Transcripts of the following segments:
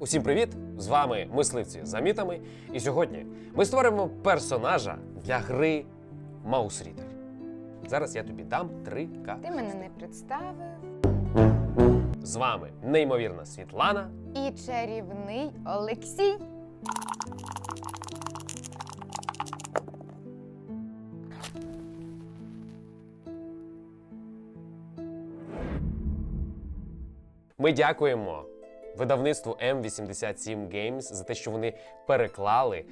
Усім привіт! З вами мисливці за мітами. І сьогодні ми створимо персонажа для гри Reader. Зараз я тобі дам три карти. Ти мене не представив. З вами неймовірна Світлана. І чарівний Олексій. Ми дякуємо видавництву M87 Games за те, що вони переклали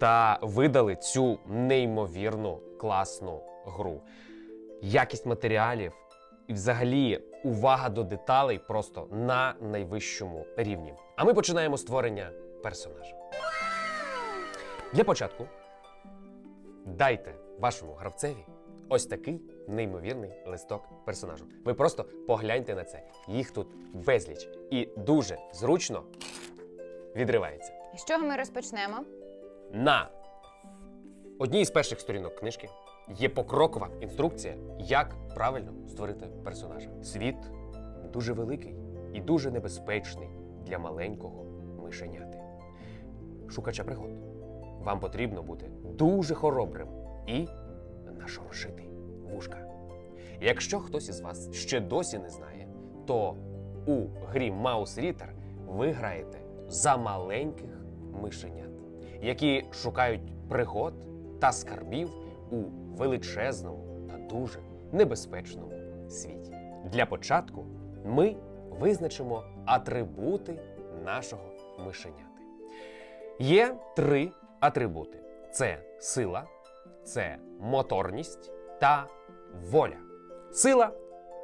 та видали цю неймовірну класну гру. Якість матеріалів і взагалі увага до деталей просто на найвищому рівні. А ми починаємо створення персонажа. Для початку дайте вашому гравцеві ось такий неймовірний листок персонажу. Ви просто погляньте на це. Їх тут безліч і дуже зручно відривається. З чого ми розпочнемо? На одній з перших сторінок книжки є покрокова інструкція, як правильно створити персонажа. Світ дуже великий і дуже небезпечний для маленького мишеняти. Шукача пригод. Вам потрібно бути дуже хоробрим і нашорошити вушка. Якщо хтось із вас ще досі не знає, то у грі Mouse Reader ви граєте за маленьких мишенят, які шукають пригод та скарбів у величезному та дуже небезпечному світі. Для початку ми визначимо атрибути нашого мишеняти. Є три атрибути: це сила, це моторність та воля. Сила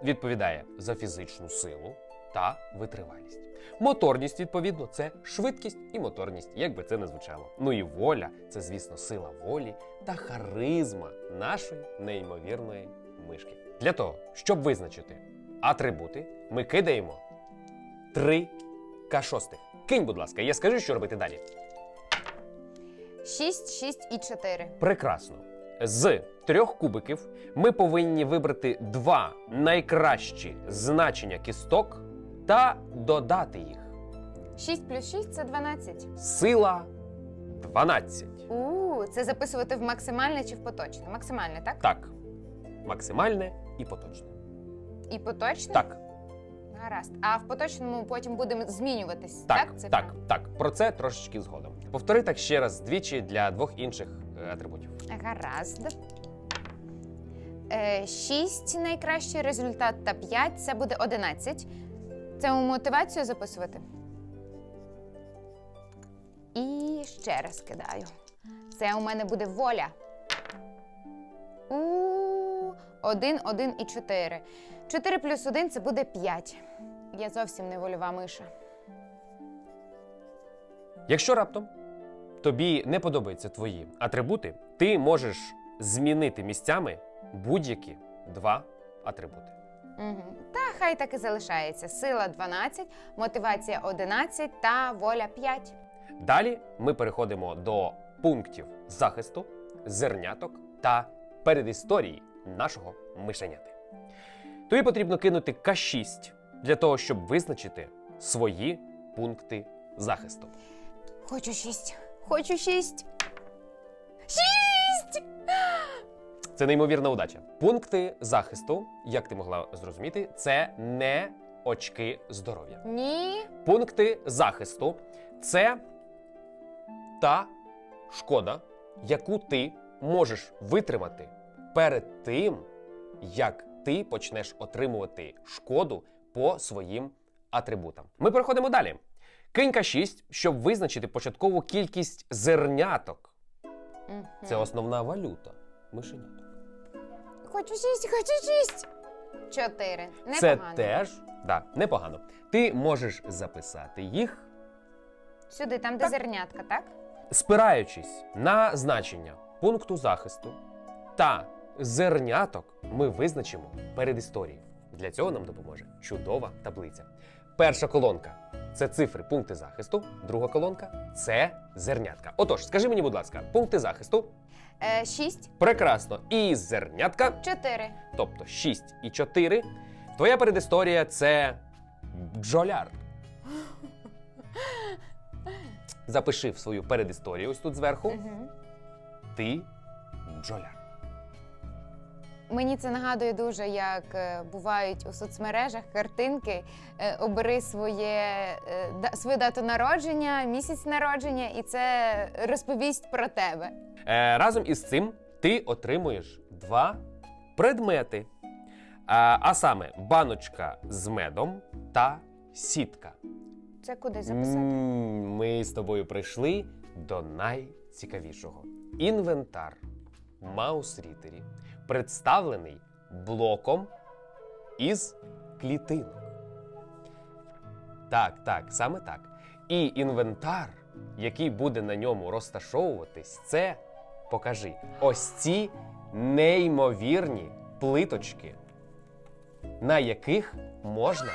відповідає за фізичну силу та витривалість. Моторність, відповідно, це швидкість і моторність, як би це не звучало. Ну і воля це, звісно, сила волі та харизма нашої неймовірної мишки. Для того, щоб визначити атрибути, ми кидаємо три К6. Кинь, будь ласка, я скажу, що робити далі. 6, 6 і 4. Прекрасно. З трьох кубиків ми повинні вибрати два найкращі значення кісток та додати їх. 6 плюс 6 це 12. Сила 12. У, це записувати в максимальне чи в поточне? Максимальне, так? Так. Максимальне і поточне. І поточне? Так, Гаразд. А в поточному потім будемо змінюватись. так, Так, так, так, так. Про це трошечки згодом. Повтори так ще раз двічі для двох інших е, атрибутів. Гаразд. Е, 6 найкращий результат та 5 це буде 11. Це у мотивацію записувати. І ще раз кидаю. Це у мене буде воля. У 1, 1 і 4. 4 плюс 1 це буде 5. Я зовсім не вольова миша. Якщо раптом тобі не подобаються твої атрибути, ти можеш змінити місцями будь-які два атрибути. Угу. Та хай так і залишається. Сила 12, мотивація 11 та воля 5. Далі ми переходимо до пунктів захисту, зерняток та передісторії нашого мишеняти. Тобі потрібно кинути К6 для того, щоб визначити свої пункти захисту. Хочу 6. Хочу 6. 6! Це неймовірна удача. Пункти захисту, як ти могла зрозуміти, це не очки здоров'я. Ні. Пункти захисту це та шкода, яку ти можеш витримати перед тим, як ти почнеш отримувати шкоду по своїм атрибутам. Ми переходимо далі. Кинька 6, щоб визначити початкову кількість зерняток. Мгм. Це основна валюта мишеняток. Хочу 6, хочу 6. 4. Це Непогано. теж да, непогано. Ти можеш записати їх Сюди, там, де Так. зернятка, так? Спираючись на значення пункту захисту та зерняток, ми визначимо передісторію. Для цього нам допоможе чудова таблиця. Перша колонка це цифри пункти захисту, друга колонка це зернятка. Отож, скажи мені, будь ласка, пункти захисту Е, 6, прекрасно. І зернятка, 4. тобто 6 і 4. Твоя передісторія це бджоляр. запиши в свою передісторію ось тут зверху. Угу. Ти бджоляр. Мені це нагадує дуже, як е, бувають у соцмережах картинки. е, Обери своє, е, свою дату народження, місяць народження, і це розповість про тебе. Е, разом із цим ти отримуєш два предмети. А, а саме баночка з медом та сітка. Це куди записати? Ми з тобою прийшли до найцікавішого. Інвентар Маус Рітері представлений блоком із клітинок. Так, так, саме так. І інвентар, який буде на ньому розташовуватись, це покажи ось ці неймовірні плиточки, на яких можна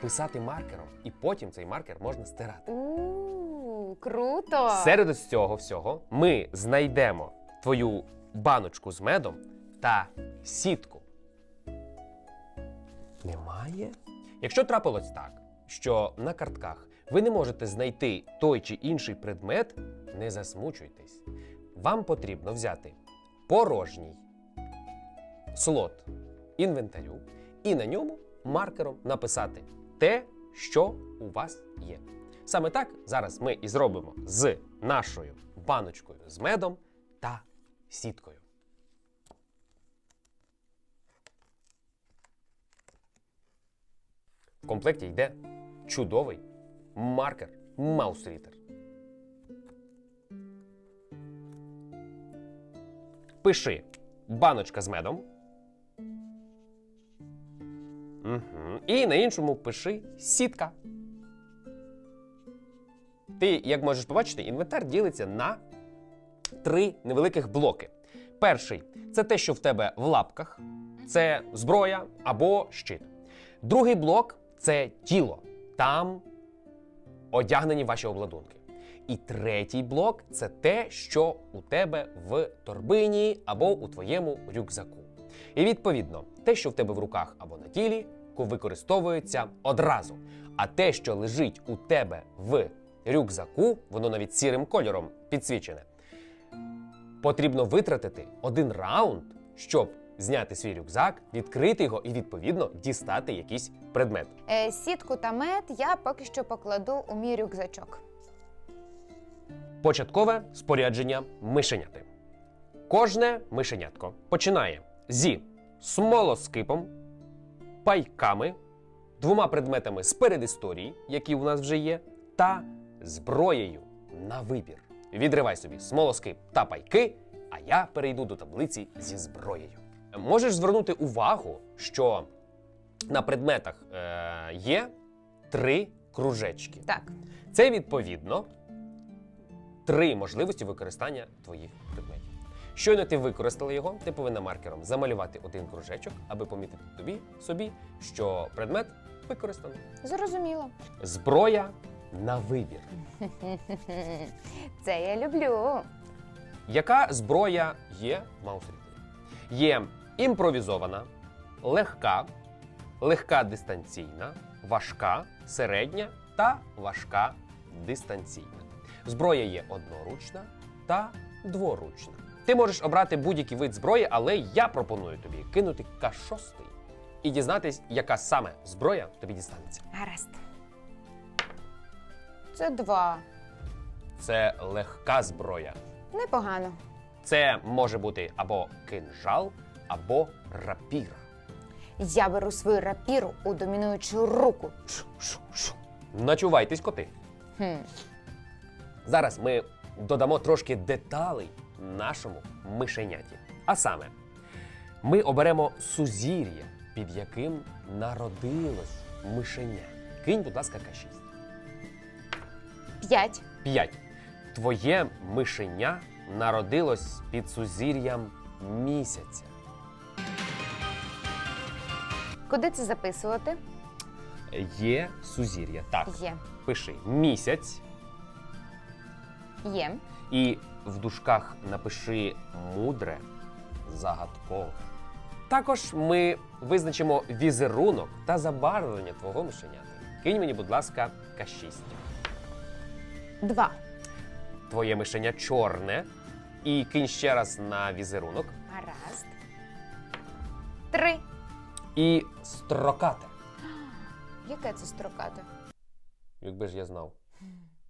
писати маркером, і потім цей маркер можна стирати. Круто! Серед ось цього всього ми знайдемо твою баночку з медом та сітку. Немає? Якщо трапилось так, що на картках ви не можете знайти той чи інший предмет, не засмучуйтесь. Вам потрібно взяти порожній слот інвентарю і на ньому маркером написати те, що у вас є. Саме так зараз ми і зробимо з нашою баночкою з медом та сіткою. В комплекті йде чудовий маркер Маусрітер. Пиши баночка з медом. Угу. І на іншому пиши сітка. Ти, як можеш побачити, інвентар ділиться на три невеликих блоки. Перший це те, що в тебе в лапках, це зброя або щит. Другий блок це тіло. Там одягнені ваші обладунки. І третій блок це те, що у тебе в торбині або у твоєму рюкзаку. І відповідно, те, що в тебе в руках або на тілі, використовується одразу. А те, що лежить у тебе в рюкзаку, воно навіть сірим кольором підсвічене. Потрібно витратити один раунд, щоб зняти свій рюкзак, відкрити його і відповідно дістати якийсь предмет. Е, сітку та мед я поки що покладу у мій рюкзачок. Початкове спорядження мишеняти. Кожне мишенятко починає зі смолоскипом, пайками, двома предметами з передісторії, які у нас вже є, та зброєю на вибір. Відривай собі смолоскип та пайки, а я перейду до таблиці зі зброєю. Можеш звернути увагу, що на предметах е, є три кружечки. Так, Це відповідно три можливості використання твоїх предметів. Щойно ти використала його, ти повинна маркером замалювати один кружечок, аби помітити тобі собі, що предмет використаний. зрозуміло. Зброя на вибір. Це я люблю. Яка зброя є в маусріті? Є імпровізована, легка, легка дистанційна, важка, середня та важка дистанційна. Зброя є одноручна та дворучна. Ти можеш обрати будь-який вид зброї, але я пропоную тобі кинути К6 і дізнатись, яка саме зброя тобі дістанеться. Гаразд. Це два. Це легка зброя. Непогано. Це може бути або кинжал, або рапіра. Я беру свою рапіру у домінуючу руку. Шу-шу-шу. Начувайтесь, коти. Хм. Зараз ми додамо трошки деталей нашому мишеняті. А саме, ми оберемо сузір'я, під яким народилось мишеня. Кинь, будь ласка, К6. П'ять. 5. Твоє мишеня народилось під сузір'ям місяця. Куди це записувати? Є сузір'я. Так, Є. пиши місяць Є. і в дужках напиши мудре, загадкове. Також ми визначимо візерунок та забарвлення твого мишенята. Кинь мені, будь ласка, К6. Два. Твоє мишеня чорне. І кинь ще раз на візерунок. Гаразд. Три. І строкате. Яке це строкате? Якби ж я знав.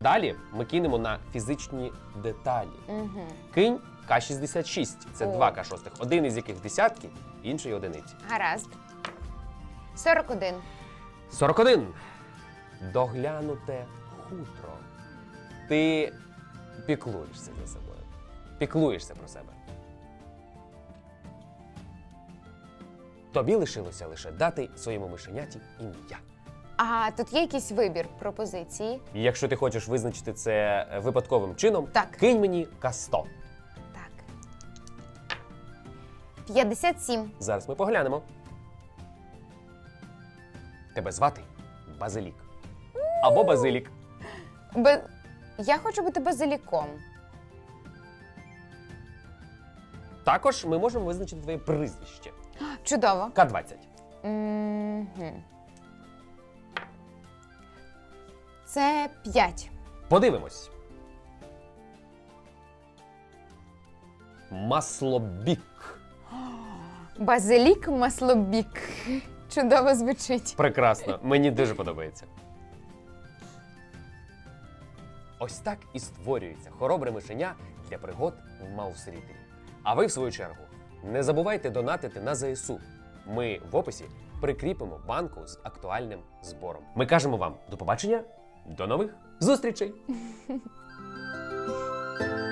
Далі ми кинемо на фізичні деталі. Угу. Кинь К-66. Це О. два К6, один із яких десятки, інший одиниці. Гаразд. 41. 41. Доглянуте хутро. Ти піклуєшся за собою. Піклуєшся про себе. Тобі лишилося лише дати своєму мишеняті ім'я. А тут є якийсь вибір пропозиції? І якщо ти хочеш визначити це е, випадковим чином, Так. кинь мені К100. Так. 57. Зараз ми поглянемо. Тебе звати Базилік. Або Базилік. Бе... Я хочу бути базиліком. Також ми можемо визначити твоє прізвище. Чудово. К-20. Мгм. Це 5. Подивимось. Маслобік. Базилік маслобік. Чудово звучить. Прекрасно. Мені дуже подобається. Ось так і створюється хоробре мишеня для пригод в Маусріті. А ви, в свою чергу, не забувайте донатити на ЗСУ. Ми в описі прикріпимо банку з актуальним збором. Ми кажемо вам до побачення, до нових зустрічей!